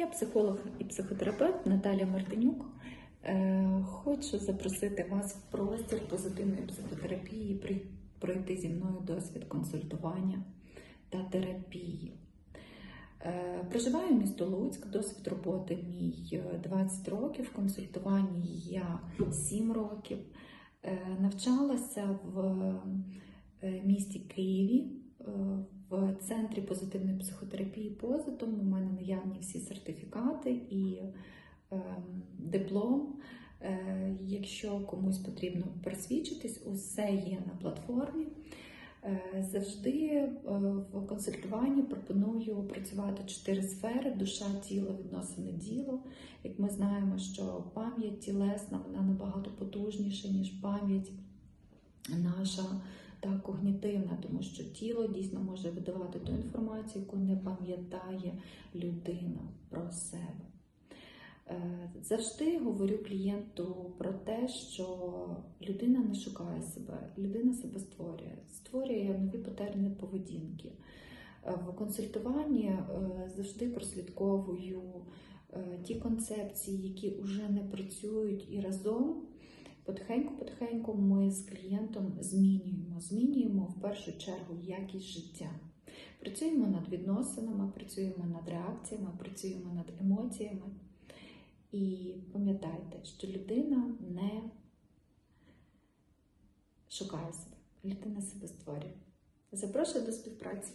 Я психолог і психотерапевт Наталя Мартинюк. Е, Хочу запросити вас в простір позитивної психотерапії, пройти зі мною досвід консультування та терапії. Е, Проживаю місто Луцьк, досвід роботи мій е, 20 років, в консультуванні я 7 років. Е, Навчалася в е, місті Києві е, в центрі позитивної психотерапії позитом. У мене наявні всі сертифікати і ем, диплом. Е, Якщо комусь потрібно просвідчитись, усе є на платформі. Е, Завжди е, в консультуванні пропоную працювати чотири сфери: душа, тіло, відносини, діло. Як ми знаємо, що пам'ять тілесна вона набагато потужніша, ніж пам'ять наша та когнітивна, тому що тіло дійсно може видавати ту інформацію, яку не пам'ятає людина про себе. Е, Завжди говорю клієнту про те, що людина не шукає себе, людина себе створює, створює нові патерни поведінки. Е, В консультуванні е, завжди прослідковую ті концепції, які вже не працюють, і разом потихеньку-потихеньку ми з клієнтом змінюємо. Змінюємо в першу чергу якість життя. Працюємо над відносинами, працюємо над реакціями, працюємо над емоціями. І пам'ятайте, що людина не шукає себе, людина себе створює. Запрошую до співпраці.